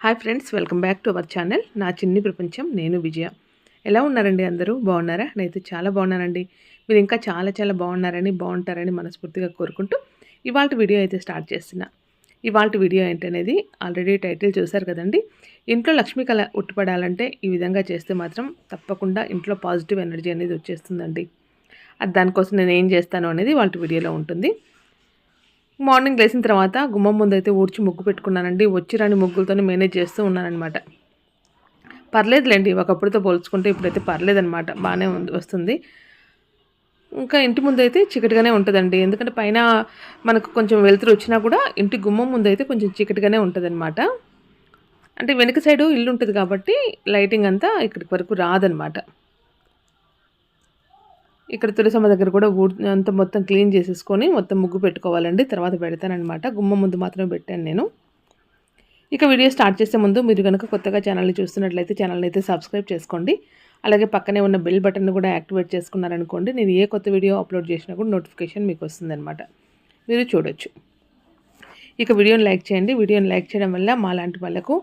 Hi friends welcome back to our channel నా చిన్ని ప్రపంచం నేను విజయ. ఎలా ఉన్నారండి అందరూ? బాగున్నారా? నేనైతే చాలా బాగున్నానండి. మీరు ఇంకా చాలా చాలా బాగున్నారని బాగుంటారని మనస్ఫూర్తిగా కోరుకుంటూ ఇవాళ వీడియో అయితే స్టార్ట్ చేస్తున్నా. ఇవాళ వీడియో ఏంటనేది ఆల్రెడీ టైటిల్ చూశారు కదండి. ఇంట్లో లక్ష్మీ కళ ఉట్టుపడాలంటే ఈ విధంగా చేస్తే మాత్రం తప్పకుండా ఇంట్లో పాజిటివ్ ఎనర్జీ అనేది వచ్చేస్తుందండి. అది దానికోసం నేను ఏం చేస్తాను అనేది వాళ్ళ వీడియోలో ఉంటుంది. మార్నింగ్ లేచిన తర్వాత గుమ్మం ముందు అయితే ఊడ్చి ముగ్గు పెట్టుకున్నానండి. వచ్చి రాని ముగ్గులతోనే మేనేజ్ చేస్తూ ఉన్నానమాట పర్లేదులేండి ఒకప్పుడుతో పోల్చుకుంటే ఇప్పుడైతే పర్లేదనమాట బాగానే వస్తుంది. ఇంకా ఇంటి ముందు అయితే చీకటిగానే ఉంటుందండి. ఎందుకంటే పైన మనకు కొంచెం వెలుతురు వచ్చినా కూడా ఇంటి గుమ్మం ముందు అయితే కొంచెం చీకటిగానే ఉంటుందన్నమాట. అంటే వెనుక సైడు ఇల్లు ఉంటుంది కాబట్టి లైటింగ్ అంతా ఇక్కడికి వరకు రాదనమాట ఇక్కడ తులసమ్మ దగ్గర కూడా ఊడ్ అంతా మొత్తం క్లీన్ చేసేసుకొని మొత్తం ముగ్గు పెట్టుకోవాలండి. తర్వాత పెడతానమాట గుమ్మ ముందు మాత్రమే పెట్టాను నేను. ఇక వీడియో స్టార్ట్ చేసే ముందు మీరు కనుక కొత్తగా ఛానల్ని చూస్తున్నట్లయితే ఛానల్ని అయితే సబ్స్క్రైబ్ చేసుకోండి. అలాగే పక్కనే ఉన్న బెల్ బటన్ కూడా యాక్టివేట్ చేసుకున్నారనుకోండి నేను ఏ కొత్త వీడియో అప్లోడ్ చేసినా కూడా నోటిఫికేషన్ మీకు వస్తుందన్నమాట. మీరు చూడొచ్చు. ఇక వీడియోని లైక్ చేయండి. వీడియోని లైక్ చేయడం వల్ల మా లాంటి వాళ్ళకు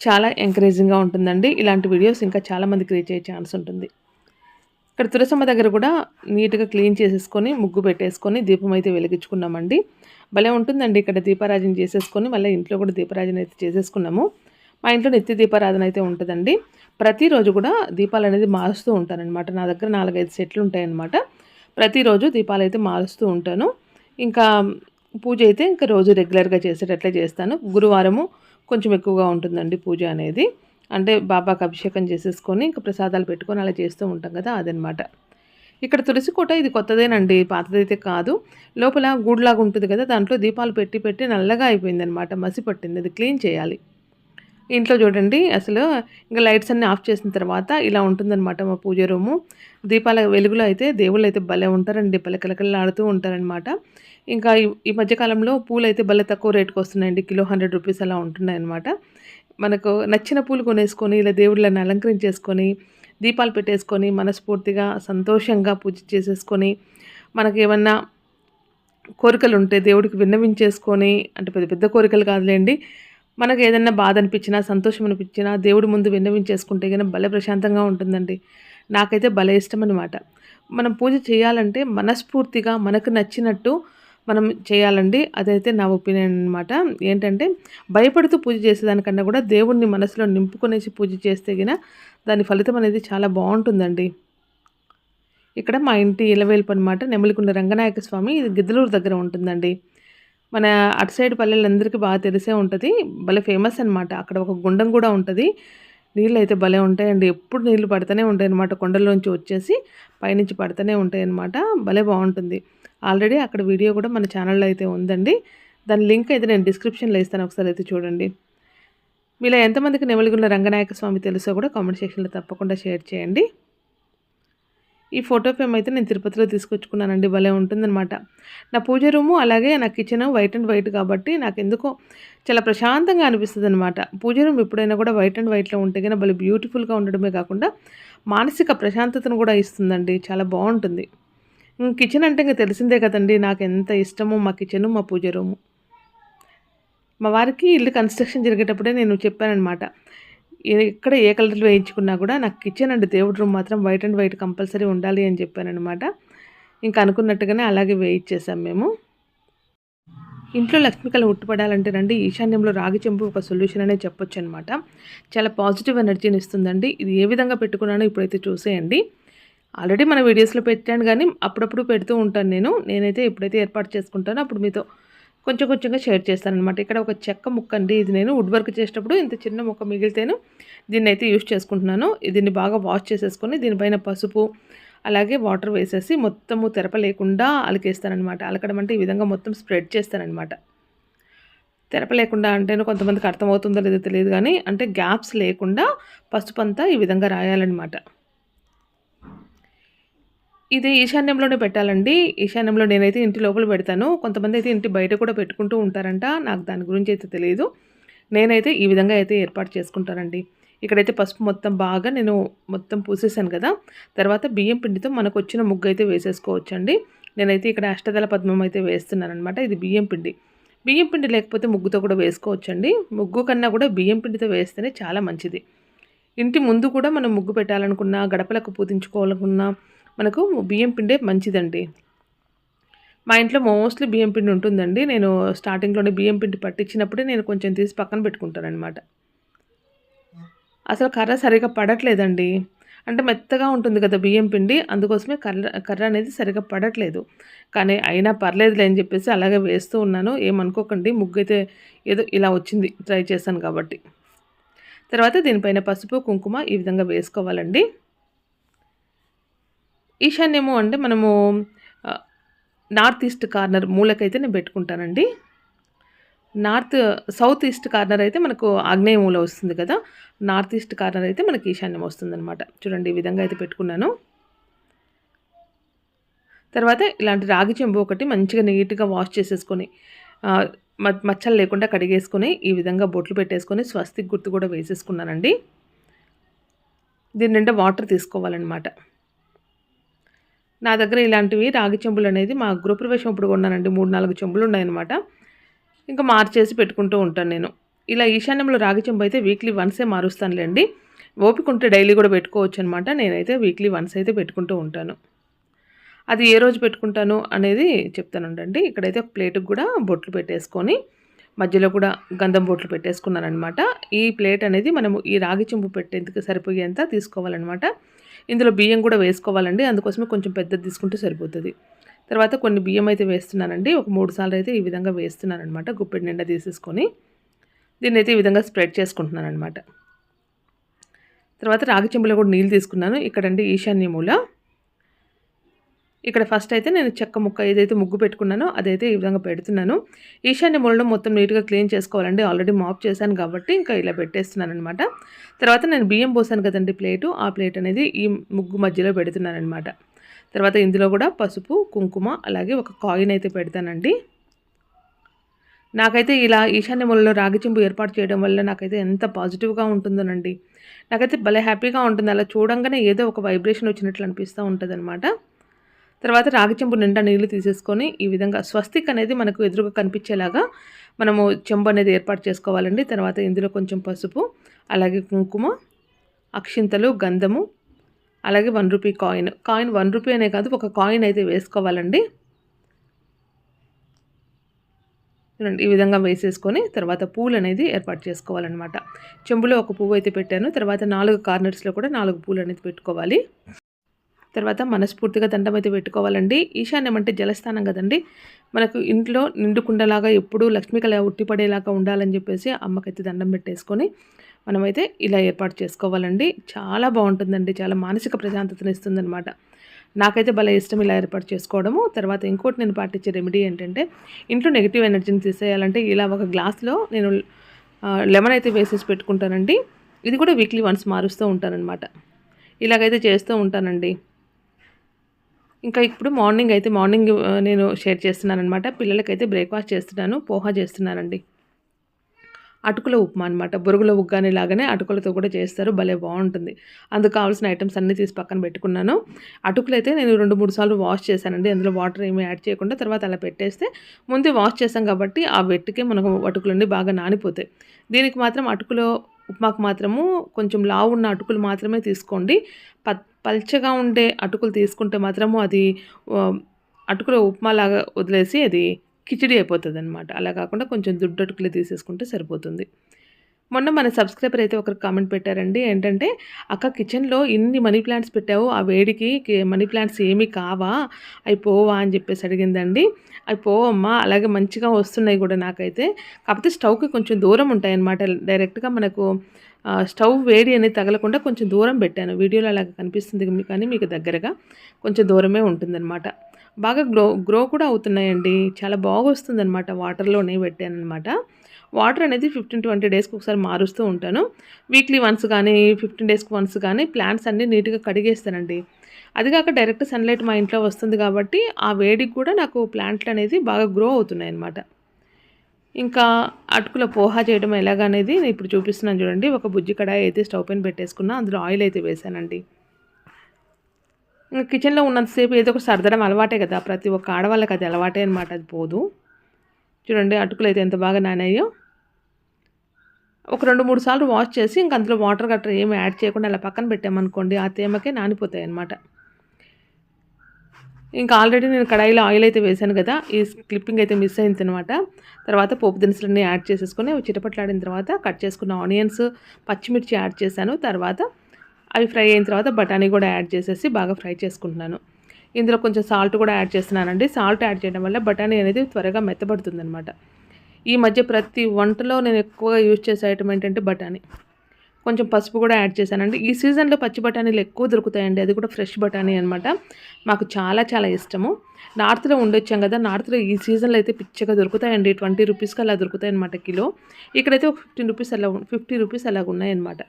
చాలా ఎంకరేజింగ్గా ఉంటుందండి. ఇలాంటి వీడియోస్ ఇంకా చాలామంది క్రియేట్ అయ్యే ఛాన్స్ ఉంటుంది. ఇక్కడ తులసమ్మ దగ్గర కూడా నీట్గా క్లీన్ చేసేసుకొని ముగ్గు పెట్టేసుకొని దీపం అయితే వెలిగించుకున్నామండి. భలే ఉంటుందండి ఇక్కడ దీపారాజన చేసేసుకొని మళ్ళీ ఇంట్లో కూడా దీపారాజన అయితే చేసేసుకున్నాము. మా ఇంట్లో నిత్య దీపారాధన అయితే ఉంటుందండి. ప్రతిరోజు కూడా దీపాలు అనేది మారుస్తూ ఉంటానన్నమాట నా దగ్గర నాలుగైదు సెట్లు ఉంటాయన్నమాట. ప్రతిరోజు దీపాలు అయితే మారుస్తూ ఉంటాను. ఇంకా పూజ అయితే ఇంకా రోజు రెగ్యులర్గా చేసేటట్లే చేస్తాను. గురువారము కొంచెం ఎక్కువగా ఉంటుందండి పూజ అనేది. అంటే బాబాకి అభిషేకం చేసేసుకొని ఇంకా ప్రసాదాలు పెట్టుకొని అలా చేస్తూ ఉంటాం కదా అదనమాట. ఇక్కడ తులసి కోట ఇది కొత్తదేనండి పాతదైతే కాదు. లోపల గూడ్లాగా ఉంటుంది కదా దాంట్లో దీపాలు పెట్టి పెట్టి నల్లగా అయిపోయిందనమాట మసి పట్టింది అది క్లీన్ చేయాలి. ఇంట్లో చూడండి అసలు ఇంకా లైట్స్ అన్నీ ఆఫ్ చేసిన తర్వాత ఇలా ఉంటుందన్నమాట మా పూజ రూము. దీపాల వెలుగులో అయితే దేవుళ్ళు అయితే భలే ఉంటారండి భలే కలకలలాడుతూ ఉంటారనమాట. ఇంకా ఈ మధ్యకాలంలో పూలు అయితే భలే తక్కువ రేటుకు వస్తున్నాయండి కిలో హండ్రెడ్ రూపీస్ అలా ఉంటున్నాయన్నమాట మనకు నచ్చిన పూలు కొనేసుకొని ఇలా దేవుళ్ళని అలంకరించేసుకొని దీపాలు పెట్టేసుకొని మనస్ఫూర్తిగా సంతోషంగా పూజ చేసేసుకొని మనకి ఏమన్నా కోరికలు ఉంటే దేవుడికి విన్నవించేసుకొని అంటే పెద్ద పెద్ద కోరికలు కాదులేండి మనకు ఏదైనా బాధ అనిపించినా సంతోషం అనిపించినా దేవుడి ముందు విన్నవించేసుకుంటే కానీ భలే ప్రశాంతంగా ఉంటుందండి. నాకైతే భలే ఇష్టం అనమాట మనం పూజ చేయాలంటే మనస్ఫూర్తిగా మనకు నచ్చినట్టు మనం చేయాలండి. అదైతే నా ఒపీనియన్ అనమాట ఏంటంటే భయపడుతూ పూజ చేసేదానికన్నా కూడా దేవుణ్ణి మనసులో నింపుకునేసి పూజ చేస్తే గిన దాని ఫలితం అనేది చాలా బాగుంటుందండి. ఇక్కడ మా ఇంటి ఇలవేల్పు అనమాట నెమలికొండ రంగనాయక స్వామి ఇది గిద్దలూరు దగ్గర ఉంటుందండి. మన అటు సైడ్ పల్లెలందరికీ బాగా తెలిసే ఉంటుంది. భలే ఫేమస్ అనమాట అక్కడ ఒక గుండం కూడా ఉంటుంది. నీళ్ళు అయితే భలే ఉంటాయండి. ఎప్పుడు నీళ్ళు పడుతూనే ఉంటాయి అనమాట కొండల్లోంచి వచ్చేసి పైనుంచి పడుతూనే ఉంటాయి అనమాట భలే బాగుంటుంది. ఆల్రెడీ అక్కడ వీడియో కూడా మన ఛానల్లో అయితే ఉందండి. దాని లింక్ అయితే నేను డిస్క్రిప్షన్లో ఇస్తాను ఒకసారి అయితే చూడండి. మీలో ఎంతమందికి నెమలిగుండ రంగనాయక స్వామి తెలుసో కూడా కామెంట్ సెక్షన్లో తప్పకుండా షేర్ చేయండి. ఈ ఫోటో ఫ్రేమ్ అయితే నేను తిరుపతిలో తీసుకొచ్చుకున్నానండి భలే ఉంటుందన్నమాట. నా పూజ రూము అలాగే నా కిచెన్ వైట్ అండ్ వైట్ కాబట్టి నాకు ఎందుకో చాలా ప్రశాంతంగా అనిపిస్తుంది అనమాట పూజ రూమ్ ఎప్పుడైనా కూడా వైట్ అండ్ వైట్లో ఉంటే కానీ భలే బ్యూటిఫుల్గా ఉండడమే కాకుండా మానసిక ప్రశాంతతను కూడా ఇస్తుందండి చాలా బాగుంటుంది. కిచెన్ అంటే ఇంకా తెలిసిందే కదండి. నాకు ఎంత ఇష్టమో మా కిచెను మా పూజ రూము మా వారికి ఇల్లు కన్స్ట్రక్షన్ జరిగేటప్పుడే నేను చెప్పానమాట ఎక్కడ ఏ కలర్లు వేయించుకున్నా కూడా నాకు కిచెన్ అండ్ దేవుడి రూమ్ మాత్రం వైట్ అండ్ వైట్ కంపల్సరీ ఉండాలి అని చెప్పానమాట ఇంకా అనుకున్నట్టుగానే అలాగే వేయించేసాం మేము. ఇంట్లో లక్ష్మికళ ఉట్టుపడాలంటే రండి ఈశాన్యంలో రాగి చెంపు ఒక సొల్యూషన్ అనే చెప్పొచ్చు అనమాట చాలా పాజిటివ్ ఎనర్జీని ఇస్తుందండి. ఇది ఏ విధంగా పెట్టుకున్నానో ఇప్పుడైతే చూసేయండి. ఆల్రెడీ మన వీడియోస్లో పెట్టాను కానీ అప్పుడప్పుడు పెడుతూ ఉంటాను నేను. నేనైతే ఎప్పుడైతే ఏర్పాటు చేసుకుంటానో అప్పుడు మీతో కొంచెం కొంచెంగా షేర్ చేస్తాను అనమాట ఇక్కడ ఒక చెక్క ముక్క అండి. ఇది నేను వుడ్ వర్క్ చేసేటప్పుడు ఇంత చిన్న ముక్క మిగిలితేను దీన్ని అయితే యూజ్ చేసుకుంటున్నాను. దీన్ని బాగా వాష్ చేసేసుకొని దీనిపైన పసుపు అలాగే వాటర్ వేసేసి మొత్తము తెరప లేకుండా అలకేస్తానమాట అలకడం అంటే ఈ విధంగా మొత్తం స్ప్రెడ్ చేస్తానమాట తెరప లేకుండా అంటేనే కొంతమందికి అర్థమవుతుందో లేదో తెలియదు కానీ అంటే గ్యాప్స్ లేకుండా పసుపు అంతా ఈ విధంగా రాయాలన్నమాట. ఇది ఈశాన్యంలోనే పెట్టాలండి. ఈశాన్యంలో నేనైతే ఇంటి లోపల పెడతాను. కొంతమంది అయితే ఇంటి బయట కూడా పెట్టుకుంటూ ఉంటారంట. నాకు దాని గురించి అయితే తెలియదు. నేనైతే ఈ విధంగా అయితే ఏర్పాటు చేసుకుంటానండి. ఇక్కడైతే పసుపు మొత్తం బాగా నేను మొత్తం పూసేసాను కదా. తర్వాత బియ్యం పిండితో మనకు వచ్చిన ముగ్గు అయితే వేసేసుకోవచ్చండి. నేనైతే ఇక్కడ అష్టదళ పద్మం అయితే వేస్తున్నాను అనమాట ఇది బియ్యం పిండి. బియ్యం పిండి లేకపోతే ముగ్గుతో కూడా వేసుకోవచ్చండి. ముగ్గు కన్నా కూడా బియ్యం పిండితో వేస్తేనే చాలా మంచిది. ఇంటి ముందు కూడా మనం ముగ్గు పెట్టాలనుకున్నా గడపలకు పూజించుకోవాలనుకున్నా మనకు బియ్యం పిండే మంచిదండి. మా ఇంట్లో మోస్ట్లీ బియ్యం పిండి ఉంటుందండి. నేను స్టార్టింగ్లోనే బియ్యం పిండి పట్టించినప్పుడే నేను కొంచెం తీసి పక్కన పెట్టుకుంటానమాట అసలు కర్ర సరిగా పడట్లేదండి. అంటే మెత్తగా ఉంటుంది కదా బియ్యం పిండి అందుకోసమే కర్ర కర్ర అనేది సరిగా పడట్లేదు. కానీ అయినా పర్లేదులే అని చెప్పేసి అలాగే వేస్తూ ఉన్నాను. ఏమనుకోకండి ముగ్గు అయితే ఏదో ఇలా వచ్చింది ట్రై చేశాను కాబట్టి. తర్వాత దీనిపైన పసుపు కుంకుమ ఈ విధంగా వేసుకోవాలండి. ఈశాన్యము అంటే మనము నార్త్ ఈస్ట్ కార్నర్ మూలకైతే నేను పెట్టుకుంటానండి. నార్త్ సౌత్ ఈస్ట్ కార్నర్ అయితే మనకు ఆగ్నేయ మూల వస్తుంది కదా నార్త్ ఈస్ట్ కార్నర్ అయితే మనకి ఈశాన్యం వస్తుందన్నమాట. చూడండి ఈ విధంగా అయితే పెట్టుకున్నాను. తర్వాత ఇలాంటి రాగి చెంబు ఒకటి మంచిగా నీట్గా వాష్ చేసేసుకొని మచ్చలు లేకుండా కడిగేసుకొని ఈ విధంగా బొట్లు పెట్టేసుకొని స్వస్తిక్ గుర్తు కూడా వేసేసుకున్నానండి. దీని నిండా వాటర్ తీసుకోవాలన్నమాట. నా దగ్గర ఇలాంటివి రాగి చెంబులు అనేది మా గృహప్రవేశం ఇప్పుడు కొన్నానండి. మూడు నాలుగు చెంబులు ఉన్నాయన్నమాట. ఇంకా మార్చేసి పెట్టుకుంటూ ఉంటాను నేను. ఇలా ఈశాన్యంలో రాగి చెంబు అయితే వీక్లీ వన్సే మారుస్తానులేండి. ఓపిక ఉంటే డైలీ కూడా పెట్టుకోవచ్చు అనమాట నేనైతే వీక్లీ వన్స్ అయితే పెట్టుకుంటూ ఉంటాను. అది ఏ రోజు పెట్టుకుంటాను అనేది చెప్తానుండండి. ఇక్కడైతే ఒక ప్లేట్కి కూడా బొట్లు పెట్టేసుకొని మధ్యలో కూడా గంధం బొట్లు పెట్టేసుకున్నాను అనమాట ఈ ప్లేట్ అనేది మనము ఈ రాగి చెంబు పెట్టేందుకు సరిపోయేంత తీసుకోవాలన్నమాట. ఇందులో బియ్యం కూడా వేసుకోవాలండి. అందుకోసమే కొంచెం పెద్దది తీసుకుంటే సరిపోతుంది. తర్వాత కొన్ని బియ్యం అయితే వేస్తున్నానండి. ఒక మూడు సార్లు అయితే ఈ విధంగా వేస్తున్నాను అనమాట గుప్పెడి నిండా తీసేసుకొని దీన్ని అయితే ఈ విధంగా స్ప్రెడ్ చేసుకుంటున్నాను అనమాట తర్వాత రాగి చెంబులో కూడా నీళ్ళు తీసుకున్నాను. ఇక్కడండి ఈశాన్య మూల. ఇక్కడ ఫస్ట్ అయితే నేను చెక్క ముక్క ఏదైతే ముగ్గు పెట్టుకున్నానో అదైతే ఈ విధంగా పెడుతున్నాను. ఈశాన్య మూలలో మొత్తం నీట్గా క్లీన్ చేసుకోవాలండి. ఆల్రెడీ మాప్ చేశాను కాబట్టి ఇంకా ఇలా పెట్టేస్తున్నాను అనమాట తర్వాత నేను బియ్యం పోసాను కదండి ప్లేటు. ఆ ప్లేట్ అనేది ఈ ముగ్గు మధ్యలో పెడుతున్నాను అనమాట తర్వాత ఇందులో కూడా పసుపు కుంకుమ అలాగే ఒక కాయిన్ అయితే పెడతానండి. నాకైతే ఇలా ఈశాన్య మూలలో రాగిచింపు ఏర్పాటు చేయడం వల్ల నాకైతే ఎంత పాజిటివ్గా ఉంటుందోనండి. నాకైతే భలే హ్యాపీగా ఉంటుంది. అలా చూడంగానే ఏదో ఒక వైబ్రేషన్ వచ్చినట్లు అనిపిస్తూ ఉంటుంది తర్వాత రాగి చెంబు నిండా నీళ్ళు తీసేసుకొని ఈ విధంగా స్వస్తిక్ అనేది మనకు ఎదురుగా కనిపించేలాగా మనము చెంబు అనేది ఏర్పాటు చేసుకోవాలండి. తర్వాత ఇందులో కొంచెం పసుపు అలాగే కుంకుమ అక్షింతలు గంధము అలాగే one rupee coin. Coin one rupee అనే కాదు ఒక కాయిన్ అయితే వేసుకోవాలండి. చూడండి ఈ విధంగా వేసేసుకొని తర్వాత పూలు అనేది ఏర్పాటు చేసుకోవాలన్నమాట. చెంబులో ఒక పువ్వు అయితే పెట్టాను. తర్వాత నాలుగు కార్నర్స్లో కూడా నాలుగు పూలు అనేది పెట్టుకోవాలి. తర్వాత మనస్ఫూర్తిగా దండం అయితే పెట్టుకోవాలండి. ఈశాన్యం అంటే జలస్థానం కదండి. మనకు ఇంట్లో నిండుకుండలాగా ఎప్పుడూ లక్ష్మీకళ ఉట్టిపడేలాగా ఉండాలని చెప్పేసి అమ్మకైతే దండం పెట్టేసుకొని మనమైతే ఇలా ఏర్పాటు చేసుకోవాలండి. చాలా బాగుంటుందండి. చాలా మానసిక ప్రశాంతతను ఇస్తుందన్నమాట. నాకైతే భలే ఇష్టం ఇలా ఏర్పాటు చేసుకోవడము. తర్వాత ఇంకోటి నేను పాటించే రెమెడీ ఏంటంటే ఇంట్లో నెగిటివ్ ఎనర్జీని తీసేయాలంటే ఇలా ఒక గ్లాస్లో నేను లెమన్ అయితే వేసేసి పెట్టుకుంటానండి. ఇది కూడా వీక్లీ వన్స్ మారుస్తూ ఉంటానన్నమాట. ఇలాగైతే చేస్తూ ఉంటానండి. ఇంకా ఇప్పుడు మార్నింగ్ అయితే మార్నింగ్ నేను షేర్ చేస్తున్నాను అనమాట పిల్లలకైతే బ్రేక్ఫాస్ట్ చేస్తున్నాను పోహా చేస్తున్నానండి. అటుకుల ఉప్మా అనమాట బొరుగుల ఉగ్గాని లాగానే అటుకులతో కూడా చేస్తారు భలే బాగుంటుంది. అందుకు కావాల్సిన ఐటమ్స్ అన్నీ తీసి పక్కన పెట్టుకున్నాను. అటుకులు అయితే నేను రెండు మూడు సార్లు వాష్ చేశానండి. అందులో వాటర్ ఏమీ యాడ్ చేయకుండా తర్వాత అలా పెట్టేస్తే ముందే వాష్ చేసాం కాబట్టి ఆ వెట్టుకే మనకు అటుకులన్నీ బాగా నానిపోతాయి. దీనికి మాత్రం అటుకులో ఉప్మాకు మాత్రము కొంచెం లావు ఉన్న అటుకులు మాత్రమే తీసుకోండి. ప పల్చగా ఉండే అటుకులు తీసుకుంటే మాత్రము అది అటుకుల ఉప్మా లాగా వదిలేసి అది కిచిడి అయిపోతుంది అనమాట అలా కాకుండా కొంచెం దుడ్డటుకులు తీసేసుకుంటే సరిపోతుంది. మొన్న మన సబ్స్క్రైబర్ అయితే ఒకరు కామెంట్ పెట్టారండి ఏంటంటే అక్క కిచెన్లో ఇన్ని మనీ ప్లాంట్స్ పెట్టావు ఆ వేడికి మనీ ప్లాంట్స్ ఏమీ కావా? అవి పోవా? అని చెప్పేసి అడిగిందండి. అవి పోవమ్మా అలాగే మంచిగా వస్తున్నాయి కూడా నాకైతే. కాకపోతే స్టవ్కి కొంచెం దూరం ఉంటాయి అన్నమాట డైరెక్ట్గా మనకు స్టవ్ వేడి అనేది తగలకుండా కొంచెం దూరం పెట్టాను. వీడియోలో అలాగ కనిపిస్తుంది కానీ మీకు దగ్గరగా కొంచెం దూరమే ఉంటుందన్నమాట. బాగా గ్రో గ్రో కూడా అవుతున్నాయండి. చాలా బాగా వస్తుందన్నమాట వాటర్లోనే పెట్టాను అనమాట వాటర్ అనేది ఫిఫ్టీన్ ట్వంటీ డేస్కి ఒకసారి మారుస్తూ ఉంటాను. వీక్లీ వన్స్ కానీ ఫిఫ్టీన్ డేస్కి వన్స్ కానీ ప్లాంట్స్ అన్నీ నీట్గా కడిగేస్తానండి. అది కాక డైరెక్ట్ సన్లైట్ మా ఇంట్లో వస్తుంది కాబట్టి ఆ వేడికి కూడా నాకు ప్లాంట్లు అనేది బాగా గ్రో అవుతున్నాయి అన్నమాట. ఇంకా అటుకుల పోహా చేయడం ఎలాగనేది నేను ఇప్పుడు చూపిస్తున్నాను చూడండి. ఒక బుజ్జి కడాయి అయితే స్టవ్ పైన పెట్టేసుకున్నా అందులో ఆయిల్ అయితే వేసానండి. ఇంకా కిచెన్లో ఉన్నంతసేపు ఏదో ఒక సర్దడం అలవాటే కదా. ప్రతి ఒక్క ఆడవాళ్ళకి అది అలవాటే అనమాట అది పోదు. చూడండి అటుకులు అయితే ఎంత బాగా నానాయో. ఒక రెండు మూడు సార్లు వాష్ చేసి ఇంక అందులో వాటర్ గట్రా ఏమి యాడ్ చేయకుండా అలా పక్కన పెట్టామనుకోండి ఆ తేమకే నానిపోతాయి అన్నమాట. ఇంకా ఆల్రెడీ నేను కడాయిలో ఆయిల్ అయితే వేశాను కదా ఈ క్లిప్పింగ్ అయితే మిస్ అయింది అనమాట తర్వాత పోపు దినుసులన్నీ యాడ్ చేసేసుకొని అవి చిటపట్లాడిన తర్వాత కట్ చేసుకున్న ఆనియన్స్ పచ్చిమిర్చి యాడ్ చేశాను. తర్వాత అవి ఫ్రై అయిన తర్వాత బఠానీ కూడా యాడ్ చేసేసి బాగా ఫ్రై చేసుకుంటున్నాను. ఇందులో కొంచెం సాల్ట్ కూడా యాడ్ చేస్తున్నానండి. సాల్ట్ యాడ్ చేయడం వల్ల బఠానీ అనేది త్వరగా మెత్తబడుతుంది అనమాట ఈ మధ్య ప్రతి వంటలో నేను ఎక్కువగా యూజ్ చేసే ఐటమ్ ఏంటంటే బఠానీ. కొంచెం పసుపు కూడా యాడ్ చేశానండి. ఈ సీజన్లో పచ్చి బఠానీలు ఎక్కువ దొరుకుతాయండి. అది కూడా ఫ్రెష్ బఠానీ అనమాట మాకు చాలా చాలా ఇష్టము. నార్త్లో ఉండొచ్చాం కదా నార్త్లో ఈ సీజన్లో అయితే పిచ్చగా దొరుకుతాయండి. ట్వంటీ రూపీస్కి అలా దొరుకుతాయి అనమాట కిలో. ఇక్కడైతే ఒక ఫిఫ్టీన్ రూపీస్ అలా ఫిఫ్టీ రూపీస్ అలాగ ఉన్నాయన్నమాట.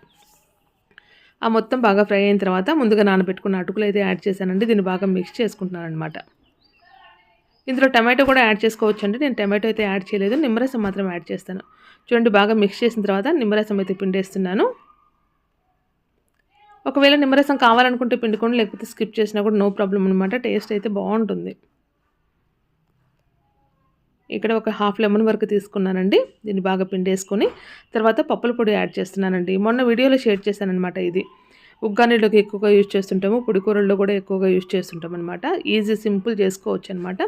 ఆ మొత్తం బాగా ఫ్రై అయిన తర్వాత ముందుగా నానబెట్టుకున్న అటుకులు అయితే యాడ్ చేశానండి. దీన్ని బాగా మిక్స్ చేసుకుంటున్నాను అనమాట ఇందులో టమాటో కూడా యాడ్ చేసుకోవచ్చు అండి నేను టమాటో అయితే యాడ్ చేయలేదు. నిమ్మరసం మాత్రం యాడ్ చేస్తాను. చూడండి బాగా మిక్స్ చేసిన తర్వాత నిమ్మరసం అయితే పిండేస్తున్నాను. ఒకవేళ నిమ్మరసం కావాలనుకుంటే పిండుకోండి లేకపోతే స్కిప్ చేసినా కూడా నో ప్రాబ్లం అనమాట టేస్ట్ అయితే బాగుంటుంది. ఇక్కడ ఒక హాఫ్ లెమన్ వరకు తీసుకున్నానండి. దీన్ని బాగా పిండేసుకొని తర్వాత పప్పుల పొడి యాడ్ చేస్తున్నానండి. మొన్న వీడియోలో షేర్ చేశానమాట ఇది. ఉగ్గానీలోకి ఎక్కువగా యూజ్ చేస్తుంటాము పొడి కూరల్లో కూడా ఎక్కువగా యూజ్ చేస్తుంటాం అనమాట ఈజీ సింపుల్ చేసుకోవచ్చు అనమాట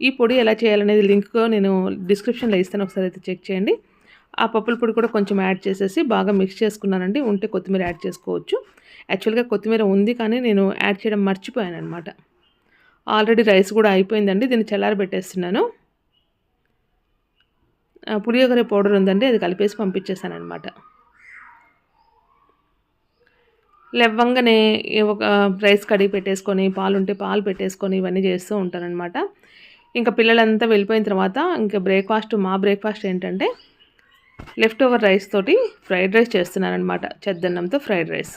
ఈ పొడి ఎలా చేయాలనేది లింక్ నేను డిస్క్రిప్షన్లో ఇస్తాను ఒకసారి అయితే చెక్ చేయండి. ఆ పప్పుల పొడి కూడా కొంచెం యాడ్ చేసేసి బాగా మిక్స్ చేసుకున్నానండి ఉంటే కొత్తిమీర యాడ్ చేసుకోవచ్చు. యాక్చువల్గా కొత్తిమీర ఉంది కానీ నేను యాడ్ చేయడం మర్చిపోయాను అనమాట ఆల్రెడీ రైస్ కూడా అయిపోయిందండి దీన్ని చల్లారబెట్టేస్తున్నాను. పులియోగర పౌడర్ ఉందండి అది కలిపేసి పంపించేసాను అనమాట లెవ్వంగానే ఒక రైస్ కడిగి పెట్టేసుకొని పాలు ఉంటే పాలు పెట్టేసుకొని ఇవన్నీ చేస్తూ ఉంటానన్నమాట ఇంకా పిల్లలంతా వెళ్ళిపోయిన తర్వాత ఇంకా బ్రేక్ఫాస్ట్ మా బ్రేక్ఫాస్ట్ ఏంటంటే లెఫ్ట్ ఓవర్ రైస్ తోటి ఫ్రైడ్ రైస్ చేస్తున్నానమాట చెద్దన్నంతో ఫ్రైడ్ రైస్.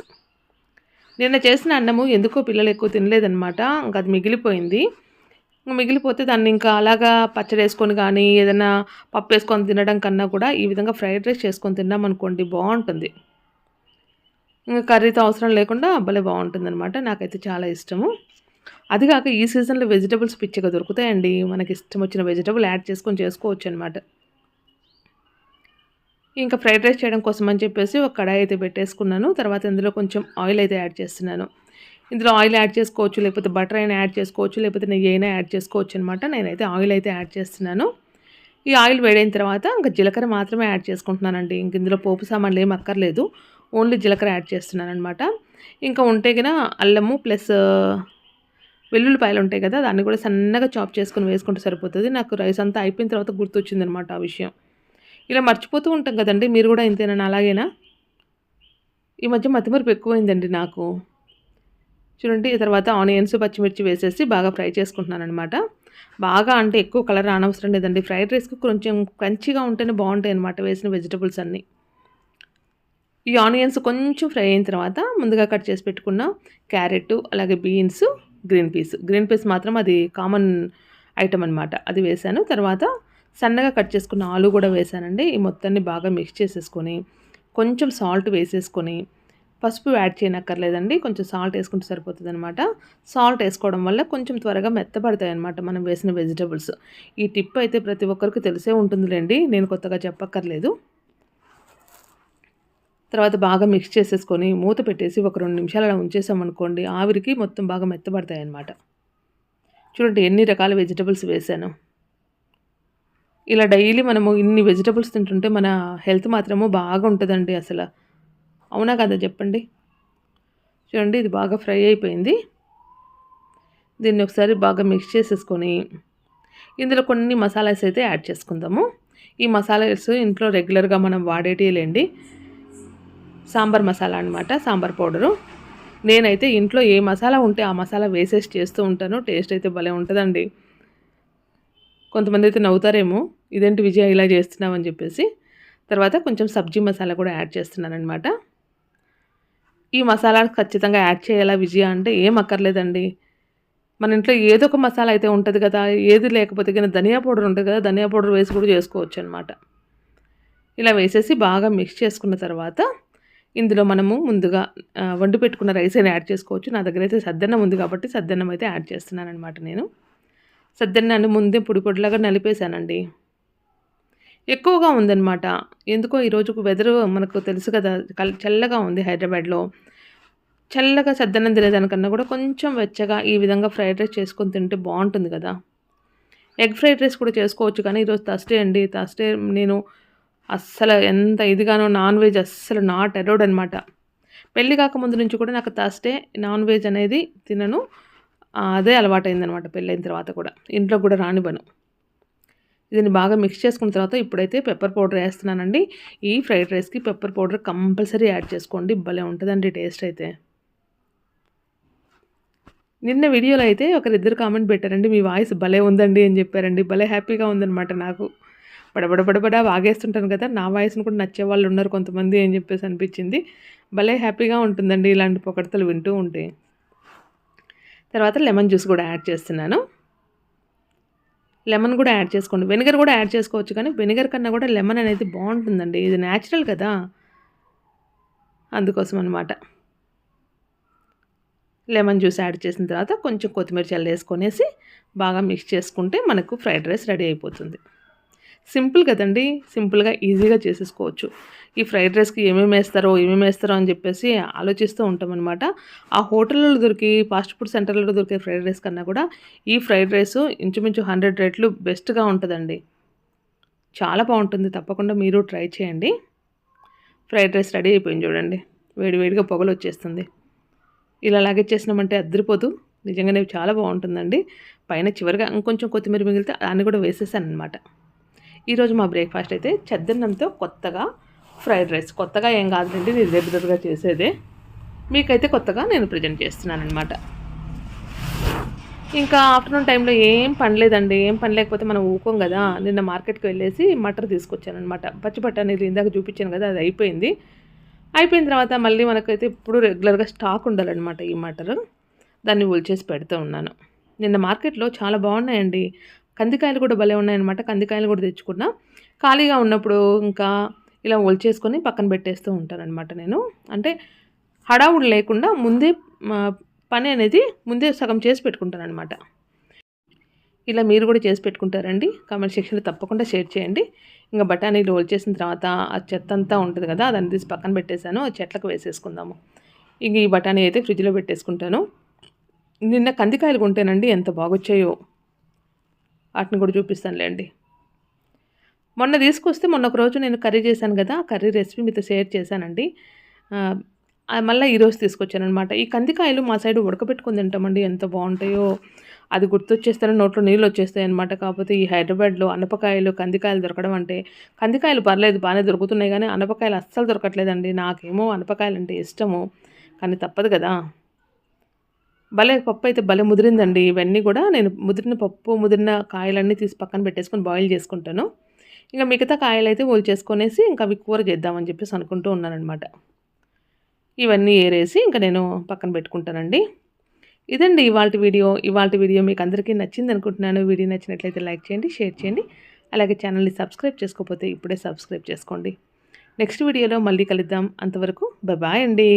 నిన్న చేసిన అన్నము ఎందుకో పిల్లలు ఎక్కువ తినలేదనమాట ఇంకా అది మిగిలిపోయింది. మిగిలిపోతే దాన్ని ఇంకా అలాగా పచ్చడి వేసుకొని కానీ ఏదైనా పప్పు వేసుకొని తినడం కన్నా కూడా ఈ విధంగా ఫ్రైడ్ రైస్ చేసుకొని తిన్నాం అనుకోండి బాగుంటుంది. ఇంకా కర్రీతో అవసరం లేకుండా అబ్బలే బాగుంటుంది అనమాట నాకైతే చాలా ఇష్టము. అది కాక ఈ సీజన్లో వెజిటబుల్స్ పిచ్చిగా దొరుకుతాయండి. మనకి ఇష్టం వచ్చిన వెజిటబుల్ యాడ్ చేసుకొని చేసుకోవచ్చు అనమాట ఇంకా ఫ్రైడ్ రైస్ చేయడం కోసం అని చెప్పేసి ఒక కడాయి అయితే పెట్టేసుకున్నాను. తర్వాత ఇందులో కొంచెం ఆయిల్ అయితే యాడ్ చేస్తున్నాను. ఇందులో ఆయిల్ యాడ్ చేసుకోవచ్చు లేకపోతే బటర్ అయినా యాడ్ చేసుకోవచ్చు లేకపోతే నెయ్యి అయినా యాడ్ చేసుకోవచ్చు అనమాట నేనైతే ఆయిల్ అయితే యాడ్ చేస్తున్నాను. ఈ ఆయిల్ వేడైన తర్వాత ఇంకా జీలకర్ర మాత్రమే యాడ్ చేసుకుంటున్నానండి. ఇంక ఇందులో పోపు సామాన్లు ఏం అక్కర్లేదు. ఓన్లీ జీలకర్ర యాడ్ చేస్తున్నాను అనమాట ఇంకా ఉంటే కదా అల్లము ప్లస్ వెల్లుల్లిపాయలు ఉంటాయి కదా దాన్ని కూడా సన్నగా చాప్ చేసుకుని వేసుకుంటే సరిపోతుంది. నాకు రైస్ అంతా అయిపోయిన తర్వాత గుర్తొచ్చింది అనమాట ఆ విషయం. ఇలా మర్చిపోతూ ఉంటాం కదండి మీరు కూడా ఇంతేనా అలాగేనా? ఈ మధ్య మతిమరుపు ఎక్కువైందండి నాకు. చూడండి తర్వాత ఆనియన్స్ పచ్చిమిర్చి వేసేసి బాగా ఫ్రై చేసుకుంటున్నాను అనమాట బాగా అంటే ఎక్కువ కలర్ అనవసరం లేదండి. ఫ్రైడ్ రైస్కి కొంచెం క్రంచిగా ఉంటేనే బాగుంటాయి అనమాట వేసిన వెజిటబుల్స్ అన్నీ. ఈ ఆనియన్స్ కొంచెం ఫ్రై అయిన తర్వాత ముందుగా కట్ చేసి పెట్టుకున్న క్యారెట్ అలాగే beans green peas. Green peas మాత్రం అది కామన్ ఐటమ్ అనమాట అది వేసాను. తర్వాత సన్నగా కట్ చేసుకున్న ఆలు కూడా వేశానండి ఈ మొత్తాన్ని బాగా మిక్స్ చేసేసుకొని కొంచెం సాల్ట్ వేసేసుకొని పసుపు యాడ్ చేయనక్కర్లేదండి. కొంచెం సాల్ట్ వేసుకుంటే సరిపోతుంది అనమాట సాల్ట్ వేసుకోవడం వల్ల కొంచెం త్వరగా మెత్తపడతాయి అనమాట మనం వేసిన వెజిటబుల్స్. ఈ టిప్ అయితే ప్రతి ఒక్కరికి తెలిసే ఉంటుందిలేండి. నేను కొత్తగా చెప్పక్కర్లేదు. తర్వాత బాగా మిక్స్ చేసేసుకొని మూత పెట్టేసి ఒక రెండు నిమిషాలు అలా ఉంచేసామనుకోండి ఆవిరికి మొత్తం బాగా మెత్తబడతాయి అన్నమాట చూడండి ఎన్ని రకాల వెజిటబుల్స్ వేసాను. ఇలా డైలీ మనము ఇన్ని వెజిటబుల్స్ తింటుంటే మన హెల్త్ మాత్రము బాగా ఉంటుందండి అసలు. అవునా కదా చెప్పండి? చూడండి ఇది బాగా ఫ్రై అయిపోయింది. దీన్ని ఒకసారి బాగా మిక్స్ చేసేసుకొని ఇందులో కొన్ని మసాలాస్ అయితే యాడ్ చేసుకుందాము. ఈ మసాలాస్ ఇంట్లో రెగ్యులర్గా మనం వాడేటిలేండి సాంబార్ మసాలా అనమాట సాంబార్ పౌడరు. నేనైతే ఇంట్లో ఏ మసాలా ఉంటే ఆ మసాలా వేసేసి చేస్తూ ఉంటాను టేస్ట్ అయితే భలే ఉంటుందండి. కొంతమంది అయితే నవ్వుతారేమో ఇదేంటి విజయ ఇలా చేస్తున్నామని చెప్పేసి. తర్వాత కొంచెం సబ్జీ మసాలా కూడా యాడ్ చేస్తున్నాను అనమాట ఈ మసాలా ఖచ్చితంగా యాడ్ చేయాలా విజయ అంటే ఏం అక్కర్లేదండి. మన ఇంట్లో ఏదో ఒక మసాలా అయితే ఉంటుంది కదా ఏది లేకపోతే కానీ ధనియా పౌడర్ ఉంటుంది కదా ధనియా పౌడర్ వేసి కూడా చేసుకోవచ్చు అనమాట ఇలా వేసేసి బాగా మిక్స్ చేసుకున్న తర్వాత ఇందులో మనము ముందుగా వండి పెట్టుకున్న రైస్ అయినా యాడ్ చేసుకోవచ్చు. నా దగ్గర అయితే సద్దన్నం ఉంది కాబట్టి సద్దన్నం అయితే యాడ్ చేస్తున్నాను అనమాట నేను. సద్దన్నాన్ని ముందే పొడి పొడిలాగా నలిపేశానండి. ఎక్కువగా ఉందన్నమాట. ఎందుకో ఈరోజు వెదర్ మనకు తెలుసు కదా చల్లగా ఉంది హైదరాబాద్లో. చల్లగా సద్దన్నం తినేదానికన్నా కూడా కొంచెం వెచ్చగా ఈ విధంగా ఫ్రైడ్ రైస్ చేసుకొని తింటే బాగుంటుంది కదా. ఎగ్ ఫ్రైడ్ రైస్ కూడా చేసుకోవచ్చు కానీ ఈరోజు థర్స్డే అండి. థర్స్డే నేను అస్సలు ఎంత ఇదిగానో నాన్ వెజ్ అస్సలు నాట్ అరౌడ్ అనమాట పెళ్ళి కాకముందు నుంచి కూడా నాకు థర్స్డే నాన్ వెజ్ అనేది తినను. అదే అలవాటైందనమాట పెళ్ళైన తర్వాత కూడా. ఇంట్లో కూడా రానివ్వను. దీన్ని బాగా మిక్స్ చేసుకున్న తర్వాత ఇప్పుడైతే పెప్పర్ పౌడర్ వేస్తున్నానండి. ఈ ఫ్రైడ్ రైస్కి పెప్పర్ పౌడర్ కంపల్సరీ యాడ్ చేసుకోండి. భలే ఉంటుందండి టేస్ట్ అయితే. నిన్న వీడియోలో అయితే ఒకరిద్దరు కామెంట్ పెట్టారండి. మీ వాయిస్ భలే ఉందండి అని చెప్పారండి. భలే హ్యాపీగా ఉందనమాట నాకు. బడబడబడబడ వాగేస్తుంటాను కదా నా వాయిస్ని కూడా నచ్చే వాళ్ళు ఉన్నారు కొంతమంది అని చెప్పేసి అనిపించింది. భలే హ్యాపీగా ఉంటుందండి ఇలాంటి పొగడతలు వింటూ ఉంటే. తర్వాత లెమన్ జ్యూస్ కూడా యాడ్ చేస్తున్నాను. లెమన్ కూడా యాడ్ చేసుకోండి. వెనిగర్ కూడా యాడ్ చేసుకోవచ్చు కానీ వెనిగర్ కన్నా కూడా లెమన్ అనేది బాగుంటుందండి. ఇది న్యాచురల్ కదా. అందుకోసం అనమాట లెమన్ జ్యూస్ యాడ్ చేసిన తర్వాత కొంచెం కొత్తిమీర చల్ల వేసుకొనేసి బాగా మిక్స్ చేసుకుంటే మనకు ఫ్రైడ్ రైస్ రెడీ అయిపోతుంది. సింపుల్ కదండి. సింపుల్గా ఈజీగా చేసేసుకోవచ్చు. ఈ ఫ్రైడ్ రైస్కి ఏమేమి వేస్తారో ఏమేమి వేస్తారో అని చెప్పేసి ఆలోచిస్తూ ఉంటామన్నమాట. ఆ హోటల్లో దొరికి ఫాస్ట్ ఫుడ్ సెంటర్లలో దొరికే ఫ్రైడ్ రైస్ కన్నా కూడా ఈ ఫ్రైడ్ రైస్ ఇంచుమించు హండ్రెడ్ రేట్లు బెస్ట్గా ఉంటుందండి. చాలా బాగుంటుంది. తప్పకుండా మీరు ట్రై చేయండి. ఫ్రైడ్ రైస్ రెడీ అయిపోయింది చూడండి. వేడివేడిగా పొగలు వచ్చేస్తుంది. ఇలా లాగేసేసినామంటే అద్దరిపోదు. నిజంగానే చాలా బాగుంటుందండి. పైన చివరిగా ఇంకొంచెం కొత్తిమీర మిగిలితే దాన్ని కూడా వేసేసాను అనమాట ఈరోజు మా బ్రేక్ఫాస్ట్ అయితే చద్దన్నంతో కొత్తగా ఫ్రైడ్ రైస్ కొత్తగా ఏం కాదండి నేను రెగ్యులర్గా చేసేదే. మీకైతే కొత్తగా నేను ప్రజెంట్ చేస్తున్నాను అనమాట ఇంకా ఆఫ్టర్నూన్ టైంలో ఏం పనిలేదండి ఏం పని లేకపోతే మనం ఊకోం కదా. నిన్న మార్కెట్కి వెళ్ళేసి మటర్ తీసుకొచ్చాను అనమాట పచ్చి బఠానీలు ఇందాక చూపించాను కదా అది అయిపోయింది. అయిపోయిన తర్వాత మళ్ళీ మనకైతే ఇప్పుడు రెగ్యులర్గా స్టాక్ ఉండాలన్నమాట ఈ మటర్. దాన్ని ఉల్చేసి పెడుతూ ఉన్నాను. నిన్న మార్కెట్లో చాలా బాగున్నాయండి. కందికాయలు కూడా భలే ఉన్నాయన్నమాట. కందికాయలు కూడా తెచ్చుకున్నా. ఖాళీగా ఉన్నప్పుడు ఇంకా ఇలా ఒలిచేసుకొని పక్కన పెట్టేస్తూ ఉంటానన్నమాట నేను. అంటే హడావుడు లేకుండా ముందే పని అనేది ముందే సగం చేసి పెట్టుకుంటాను అనమాట ఇలా మీరు కూడా చేసి పెట్టుకుంటారండి. కామెంట్ సెక్షన్లో తప్పకుండా షేర్ చేయండి. ఇంకా బఠానీలు చేసిన తర్వాత ఆ చెత్త అంతా ఉంటుంది కదా అదని తీసి పక్కన పెట్టేశాను. ఆ చెట్లకు వేసేసుకుందాము. ఇంక ఈ బఠానీ అయితే ఫ్రిడ్జ్లో పెట్టేసుకుంటాను. నిన్న కందికాయలు కొంటేనండి ఎంత బాగొచ్చాయో. వాటిని కూడా చూపిస్తానులేండి మొన్న తీసుకొస్తే మొన్న ఒక రోజు నేను కర్రీ చేశాను కదా కర్రీ రెసిపీ మీతో షేర్ చేశానండి. మళ్ళీ ఈరోజు తీసుకొచ్చాను అనమాట ఈ కందికాయలు మా సైడ్ ఉడకబెట్టుకుని తింటామండి ఎంత బాగుంటాయో. అది గుర్తొచ్చేస్తేనే నోట్లో నీళ్ళు వచ్చేస్తాయి అనమాట కాకపోతే ఈ హైదరాబాద్లో అనపకాయలు కందికాయలు దొరకడం అంటే కందికాయలు పర్లేదు బాగానే దొరుకుతున్నాయి కానీ అనపకాయలు అస్సలు దొరకట్లేదండి. నాకేమో అనపకాయలు అంటే ఇష్టము కానీ తప్పదు కదా. భలే పప్పు అయితే భలే ముదిరిందండి. ఇవన్నీ కూడా నేను ముదిరిన పప్పు ముదిరిన కాయలన్నీ తీసి పక్కన పెట్టేసుకొని బాయిల్ చేసుకుంటాను. ఇంకా మిగతా కాయలు అయితే ఓల్ చేసుకొనేసి ఇంకా అవి కూర చేద్దామని చెప్పేసి అనుకుంటూ ఉన్నానమాట ఇవన్నీ ఏరేసి ఇంకా నేను పక్కన పెట్టుకుంటానండి. ఇదండి ఇవాళ వీడియో. ఇవాళ వీడియో మీకు అందరికీ నచ్చింది అనుకుంటున్నాను. వీడియో నచ్చినట్లయితే లైక్ చేయండి షేర్ చేయండి. అలాగే ఛానల్ని సబ్స్క్రైబ్ చేసుకోకపోతే ఇప్పుడే సబ్స్క్రైబ్ చేసుకోండి. నెక్స్ట్ వీడియోలో మళ్ళీ కలుద్దాం. అంతవరకు బాయ్ అండి.